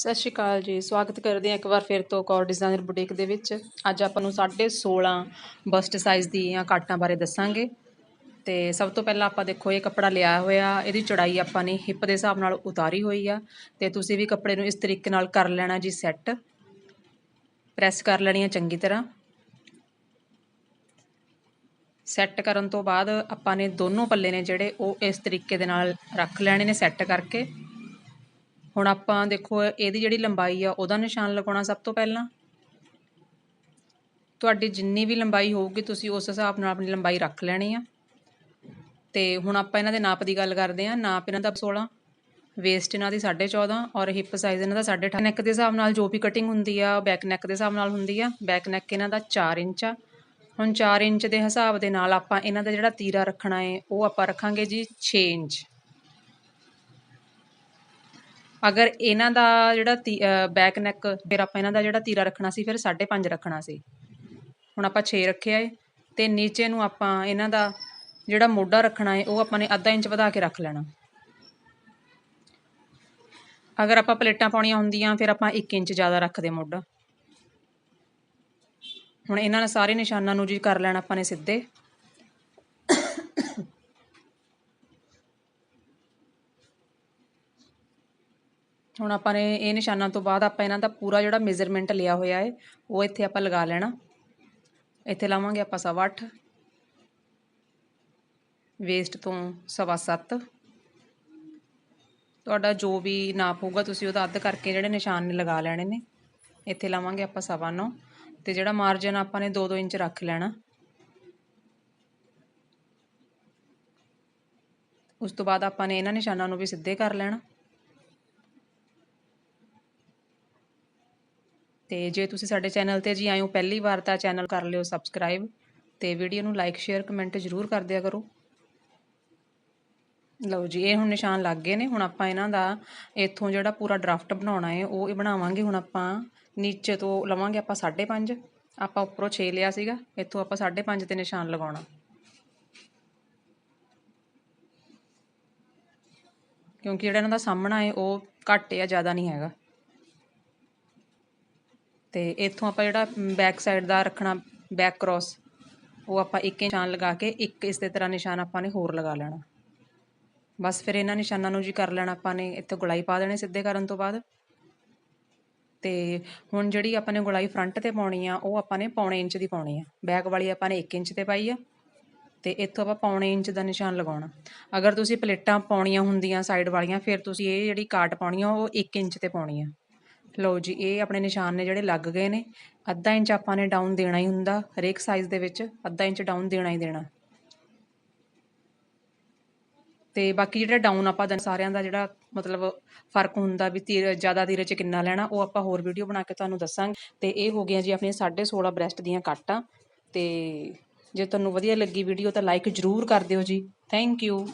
ਸਤਿ ਸ਼੍ਰੀ ਅਕਾਲ ਜੀ। ਸਵਾਗਤ ਕਰਦੇ ਹਾਂ ਇੱਕ ਵਾਰ ਫਿਰ ਤੋਂ ਕੌਰ ਡਿਜ਼ਾਈਨਰ ਬੁਟੀਕ ਦੇ ਵਿੱਚ। ਅੱਜ ਆਪਾਂ ਨੂੰ 16.5 ਬਸਟ ਸਾਈਜ਼ ਦੀਆਂ ਕਾਟਾਂ ਬਾਰੇ ਦੱਸਾਂਗੇ। ਤੇ ਸਭ ਤੋਂ ਪਹਿਲਾਂ ਆਪਾਂ ਦੇਖੋ, ਇਹ ਕੱਪੜਾ ਲਿਆ ਹੋਇਆ, ਇਹਦੀ ਚੌੜਾਈ ਆਪਾਂ ਨੇ ਹਿੱਪ ਦੇ ਹਿਸਾਬ ਨਾਲ ਉਤਾਰੀ ਹੋਈ ਆ। ਤੇ ਤੁਸੀਂ ਵੀ ਕੱਪੜੇ ਨੂੰ ਇਸ ਤਰੀਕੇ ਨਾਲ ਕਰ ਲੈਣਾ ਜੀ ਸੈੱਟ ਪ੍ਰੈਸ ਕਰ ਲੈਣੀ ਆ ਚੰਗੀ ਤਰ੍ਹਾਂ। ਸੈੱਟ ਕਰਨ ਤੋਂ ਬਾਅਦ ਆਪਾਂ ਨੇ ਦੋਨੋਂ ਪੱਲੇ ਨੇ ਜਿਹੜੇ ਉਹ ਇਸ ਤਰੀਕੇ ਦੇ ਨਾਲ ਰੱਖ ਲੈਣੇ ਨੇ ਸੈੱਟ ਕਰਕੇ। ਹੁਣ ਆਪਾਂ ਦੇਖੋ, ਇਹਦੀ ਜਿਹੜੀ ਲੰਬਾਈ ਆ, ਉਹਦਾ ਨਿਸ਼ਾਨ ਲਗਾਉਣਾ ਸਭ ਤੋਂ ਪਹਿਲਾਂ। ਤੁਹਾਡੀ ਜਿੰਨੀ ਵੀ ਲੰਬਾਈ ਹੋਊਗੀ, ਤੁਸੀਂ ਉਸ ਹਿਸਾਬ ਨਾਲ ਆਪਣੀ ਲੰਬਾਈ ਰੱਖ ਲੈਣੀ ਆ। ਤੇ ਹੁਣ ਆਪਾਂ ਇਹਨਾਂ ਦੇ ਨਾਪ ਦੀ ਗੱਲ ਕਰਦੇ ਆ ਨਾਪ ਇਹਨਾਂ ਦਾ 16 ਵੇਸਟ ਇਹਨਾਂ ਦੀ 14.5 ਔਰ ਹਿੱਪ ਸਾਈਜ਼ ਇਹਨਾਂ ਦਾ 18.5 ਨੈਕ ਦੇ ਹਿਸਾਬ ਨਾਲ ਜੋ ਵੀ ਕਟਿੰਗ ਹੁੰਦੀ ਆ ਬੈਕ ਨੈਕ ਦੇ ਹਿਸਾਬ ਨਾਲ ਹੁੰਦੀ ਆ। ਬੈਕ ਨੈਕ ਇਹਨਾਂ ਦਾ 4 ਇੰਚ ਆ। ਹੁਣ 4 ਇੰਚ ਦੇ ਹਿਸਾਬ ਦੇ ਨਾਲ ਆਪਾਂ ਇਹਨਾਂ ਦਾ ਜਿਹੜਾ ਤੀਰਾ ਰੱਖਣਾ ਹੈ ਉਹ ਆਪਾਂ ਰੱਖਾਂਗੇ ਜੀ 6 ਇੰਚ। ਅਗਰ ਇਹਨਾਂ ਦਾ ਜਿਹੜਾ ਬੈਕ ਨੈਕ ਫਿਰ ਆਪਾਂ ਇਹਨਾਂ ਦਾ ਜਿਹੜਾ ਤੀਰਾ ਰੱਖਣਾ ਸੀ, ਫਿਰ 5.5 ਰੱਖਣਾ ਸੀ। ਹੁਣ ਆਪਾਂ 6 ਰੱਖਿਆ ਏ, ਤੇ ਨੀਚੇ ਨੂੰ ਆਪਾਂ ਇਹਨਾਂ ਦਾ ਜਿਹੜਾ ਮੋਢਾ ਰੱਖਣਾ ਹੈ ਉਹ ਆਪਾਂ ਨੇ ਅੱਧਾ ਇੰਚ ਵਧਾ ਕੇ ਰੱਖ ਲੈਣਾ। ਅਗਰ ਆਪਾਂ ਪਲੇਟਾਂ ਪਾਉਣੀਆਂ ਹੁੰਦੀਆਂ, ਫਿਰ ਆਪਾਂ 1 ਇੰਚ ਜ਼ਿਆਦਾ ਰੱਖਦੇ ਮੋਢਾ। ਹੁਣ ਇਹਨਾਂ ਨੇ ਸਾਰੇ ਨਿਸ਼ਾਨਾਂ ਨੂੰ ਜੀ ਕਰ ਲੈਣਾ ਆਪਾਂ ਨੇ ਸਿੱਧੇ। ਹੁਣ ਆਪਾਂ ਨੇ ਇਹ ਨਿਸ਼ਾਨਾਂ ਤੋਂ ਬਾਅਦ ਆਪਾਂ ਇਹਨਾਂ ਦਾ ਪੂਰਾ ਜਿਹੜਾ ਮੇਜ਼ਰਮੈਂਟ ਲਿਆ ਹੋਇਆ ਹੈ, ਉਹ ਇੱਥੇ ਆਪਾਂ ਲਗਾ ਲੈਣਾ। ਇੱਥੇ ਲਾਵਾਂਗੇ ਆਪਾਂ ਸਵਾ ਅੱਠ। ਵੇਸਟ ਤੋਂ ਸਵਾ ਸੱਤ। ਤੁਹਾਡਾ ਜੋ ਵੀ ਨਾਪ ਹੋਊਗਾ ਤੁਸੀਂ ਉਹਦਾ ਅੱਧ ਕਰਕੇ ਜਿਹੜੇ ਨਿਸ਼ਾਨ ਨੇ ਲਗਾ ਲੈਣੇ ਨੇ, ਇੱਥੇ ਲਾਵਾਂਗੇ ਆਪਾਂ ਸਵਾ ਨੌ। ਤੇ ਜਿਹੜਾ ਮਾਰਜਨ ਆਪਾਂ ਨੇ 2-2 ਇੰਚ ਰੱਖ ਲੈਣਾ। ਉਸ ਤੋਂ ਬਾਅਦ ਆਪਾਂ ਨੇ ਇਹਨਾਂ ਨਿਸ਼ਾਨਾਂ ਨੂੰ ਵੀ ਸਿੱਧੇ ਕਰ ਲੈਣਾ। ਤੇ ਜੇ ਤੁਸੀਂ ਸਾਡੇ ਚੈਨਲ ਤੇ ਜੀ ਆਏ ਹੋ ਪਹਿਲੀ ਵਾਰ ਤਾਂ ਚੈਨਲ ਕਰ ਲਿਓ ਸਬਸਕ੍ਰਾਈਬ ਤੇ ਵੀਡੀਓ ਨੂੰ ਲਾਈਕ, ਸ਼ੇਅਰ, ਕਮੈਂਟ ਜ਼ਰੂਰ ਕਰ ਦਿਆ ਕਰੋ। ਲਓ ਜੀ, ਇਹ ਹੁਣ ਨਿਸ਼ਾਨ ਲੱਗ ਗਏ ਨੇ। ਹੁਣ ਆਪਾਂ ਇਹਨਾਂ ਦਾ ਇੱਥੋਂ ਜਿਹੜਾ ਪੂਰਾ ਡਰਾਫਟ ਬਣਾਉਣਾ ਹੈ ਉਹ ਇਹ ਬਣਾਵਾਂਗੇ। ਹੁਣ ਆਪਾਂ ਨੀਚੇ ਤੋਂ ਲਵਾਂਗੇ ਆਪਾਂ 5.5 ਆਪਾਂ ਉੱਪਰੋਂ 6 ਲਿਆ ਸੀਗਾ, ਇੱਥੋਂ ਆਪਾਂ 5.5 ਤੇ ਨਿਸ਼ਾਨ ਲਗਾਉਣਾ। ਕਿਉਂਕਿ ਜਿਹੜਾ ਇਹਨਾਂ ਦਾ ਸਾਹਮਣਾ ਹੈ ਉਹ ਘੱਟ ਹੈ ਜ਼ਿਆਦਾ ਨਹੀਂ ਹੈਗਾ। ਤੇ ਇੱਥੋਂ ਆਪਾਂ ਜਿਹੜਾ ਬੈਕ ਸਾਈਡ ਦਾ ਰੱਖਣਾ ਬੈਕ ਕ੍ਰੋਸ ਉਹ ਆਪਾਂ ਇੱਕ ਨਿਸ਼ਾਨ ਲਗਾ ਕੇ ਇੱਕ ਇਸ ਦੇ ਤਰ੍ਹਾਂ ਨਿਸ਼ਾਨ ਆਪਾਂ ਨੇ ਹੋਰ ਲਗਾ ਲੈਣਾ। ਬਸ ਫਿਰ ਇਹਨਾਂ ਨਿਸ਼ਾਨਾਂ ਨੂੰ ਜੀ ਕਰ ਲੈਣਾ ਆਪਾਂ ਨੇ, ਇੱਥੇ ਗੁਲਾਈ ਪਾ ਦੇਣੇ ਸਿੱਧੇ ਕਰਨ ਤੋਂ ਬਾਅਦ। ਤੇ ਹੁਣ ਜਿਹੜੀ ਆਪਾਂ ਨੇ ਗੁਲਾਈ ਫਰੰਟ ਤੇ ਪਾਉਣੀ ਆ, ਉਹ ਆਪਾਂ ਨੇ ਪੌਣੇ ਇੰਚ ਦੀ ਪਾਉਣੀ ਆ। ਬੈਕ ਵਾਲੀ ਆਪਾਂ ਨੇ 1 ਇੰਚ ਤੇ ਪਾਈ ਆ। ਤੇ ਇੱਥੋਂ ਆਪਾਂ ਪੌਣੇ ਇੰਚ ਦਾ ਨਿਸ਼ਾਨ ਲਗਾਉਣਾ। ਅਗਰ ਤੁਸੀਂ ਪਲੇਟਾਂ ਪਾਉਣੀਆਂ ਹੁੰਦੀਆਂ ਸਾਈਡ ਵਾਲੀਆਂ, ਫਿਰ ਤੁਸੀਂ ਇਹ ਜਿਹੜੀ ਕਾਟ ਪਾਉਣੀ ਆ, ਉਹ 1 ਇੰਚ ਤੇ ਪਾਉਣੀ ਆ। ਲਓ ਜੀ, ਇਹ ਆਪਣੇ ਨਿਸ਼ਾਨ ਨੇ ਜਿਹੜੇ ਲੱਗ ਗਏ ਨੇ, ਅੱਧਾ ਇੰਚ ਆਪਾਂ ਨੇ ਡਾਊਨ ਦੇਣਾ ਹੀ ਹੁੰਦਾ, ਹਰੇਕ ਸਾਈਜ਼ ਦੇ ਵਿੱਚ ਅੱਧਾ ਇੰਚ ਡਾਊਨ ਦੇਣਾ ਹੀ ਦੇਣਾ। ਤੇ ਬਾਕੀ ਜਿਹੜਾ ਡਾਊਨ ਆਪਾਂ ਦਾ ਸਾਰਿਆਂ ਦਾ ਜਿਹੜਾ ਮਤਲਬ ਫ਼ਰਕ ਹੁੰਦਾ ਵੀ ਤੀਰ, ਜ਼ਿਆਦਾ ਤੀਰੇ 'ਚ ਕਿੰਨਾ ਲੈਣਾ, ਉਹ ਆਪਾਂ ਹੋਰ ਵੀਡੀਓ ਬਣਾ ਕੇ ਤੁਹਾਨੂੰ ਦੱਸਾਂਗੇ। ਤੇ ਇਹ ਹੋ ਗਿਆ ਜੀ ਆਪਣੇ 16.5 ਬ੍ਰੈਸਟ ਦੀਆਂ ਕੱਟਾਂ। ਤੇ ਜੇ ਤੁਹਾਨੂੰ ਵਧੀਆ ਲੱਗੀ ਵੀਡੀਓ ਤਾਂ ਲਾਈਕ ਜ਼ਰੂਰ ਕਰ ਦਿਓ ਜੀ। Thank you